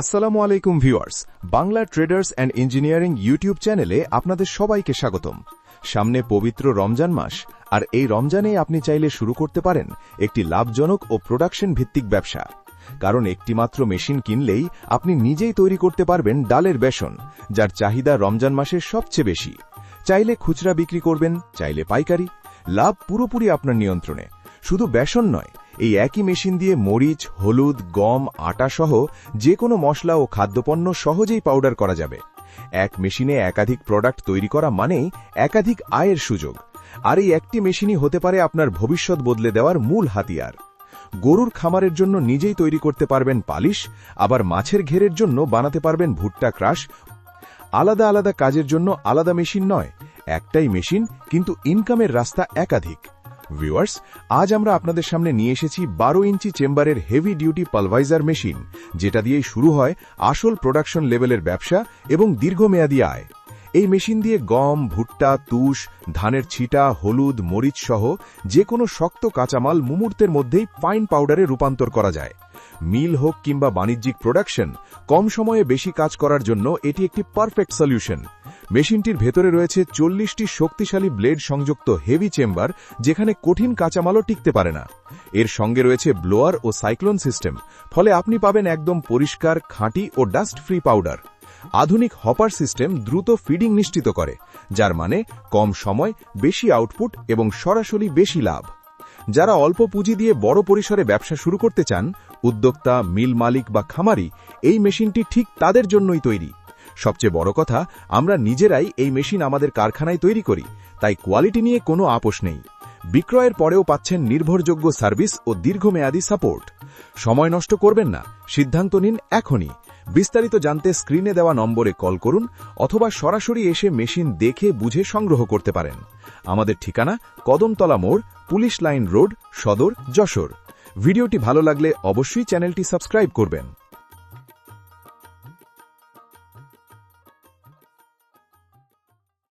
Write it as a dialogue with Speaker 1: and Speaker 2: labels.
Speaker 1: আসসালামু আলাইকুম viewers, Bangla traders and engineering YouTube চ্যানেলে আপনাদের সবাইকে স্বাগতম। সামনে পবিত্র রমজান মাস, আর এই রমজানে আপনি চাইলে শুরু করতে পারেন একটি লাভজনক ও প্রোডাকশন ভিত্তিক ব্যবসা। কারণ একটিমাত্র মেশিন কিনলেই আপনি নিজেই তৈরি করতে পারবেন ডালের বেসন, যার চাহিদা রমজান মাসের সবচেয়ে বেশি। চাইলে খুচরা বিক্রি করবেন, চাইলে পাইকারি, লাভ পুরোপুরি আপনার নিয়ন্ত্রণে। শুধু বেসন নয় এই একই মেশিন দিয়ে মরিচ, হলুদ, গম, আটা সহ যে কোনো মশলা ও খাদ্যপণ্য সহজেই পাউডার করা যাবে। এক মেশিনে একাধিক প্রোডাক্ট তৈরি করা মানেই একাধিক আয়ের সুযোগ। আর এই একটি মেশিনই হতে পারে আপনার ভবিষ্যৎ বদলে দেওয়ার মূল হাতিয়ার। গরুর খামারের জন্য নিজেই তৈরি করতে পারবেন পালিশ, আবার মাছের ঘেরের জন্য বানাতে পারবেন ভুট্টা ক্রাশ। আলাদা আলাদা কাজের জন্য আলাদা মেশিন নয়, একটাই মেশিন, কিন্তু ইনকামের রাস্তা একাধিক। ভিউয়ার্স আজ আমরা আপনাদের সামনে নিয়ে এসেছি বারো ইঞ্চি চেম্বারের হেভি ডিউটি পালভাইজার মেশিন যেটা দিয়েই শুরু হয় আসল প্রোডাকশন লেভেলের ব্যবসা এবং দীর্ঘমেয়াদী আয়। এই মেশিন দিয়ে গম, ভুট্টা, তুষ, ধানের ছিটা, হলুদ, মরিচ সহ যে কোনো শক্ত কাঁচামাল মুমূর্তের মধ্যেই ফাইন পাউডারে রূপান্তর করা যায়। মিল হোক কিংবা বাণিজ্যিক প্রোডাকশন কম সময়ে বেশি কাজ করার জন্য এটি একটি পারফেক্ট সলিউশন মেশিনটির ভেতরে রয়েছে চল্লিশটি শক্তিশালী ব্লেড সংযুক্ত হেভি চেম্বার, যেখানে কঠিন কাঁচামালও টিকতে পারে না। এর সঙ্গে রয়েছে ব্লোয়ার ও সাইক্লোন সিস্টেম, ফলে আপনি পাবেন একদম পরিষ্কার, খাঁটি ও ডাস্ট ফ্রি পাউডার। আধুনিক হপার সিস্টেম দ্রুত ফিডিং নিশ্চিত করে, যার মানে কম সময়, বেশি আউটপুট এবং সরাসরি বেশি লাভ। যারা অল্প পুঁজি দিয়ে বড় পরিসরে ব্যবসা শুরু করতে চান, উদ্যোক্তা, মিল মালিক বা খামারি, এই মেশিনটি ঠিক তাদের জন্যই তৈরি। সবচেয়ে বড় কথা, আমরা নিজেরাই এই মেশিন আমাদের কারখানায় তৈরি করি, তাই কোয়ালিটি নিয়ে কোনো আপোষ নেই। বিক্রয়ের পরেও পাচ্ছেন নির্ভরযোগ্য সার্ভিস ও দীর্ঘমেয়াদী সাপোর্ট। সময় নষ্ট করবেন না, সিদ্ধান্ত নিন এখনই। বিস্তারিত জানতে স্ক্রিনে দেওয়া নম্বরে কল করুন অথবা সরাসরি এসে মেশিন দেখে বুঝে সংগ্রহ করতে পারেন। আমাদের ঠিকানা কদমতলা মোড়, পুলিশ লাইন রোড, সদর, যশোর। ভিডিওটি ভালো লাগলে অবশ্যই চ্যানেলটি সাবস্ক্রাইব করবেন।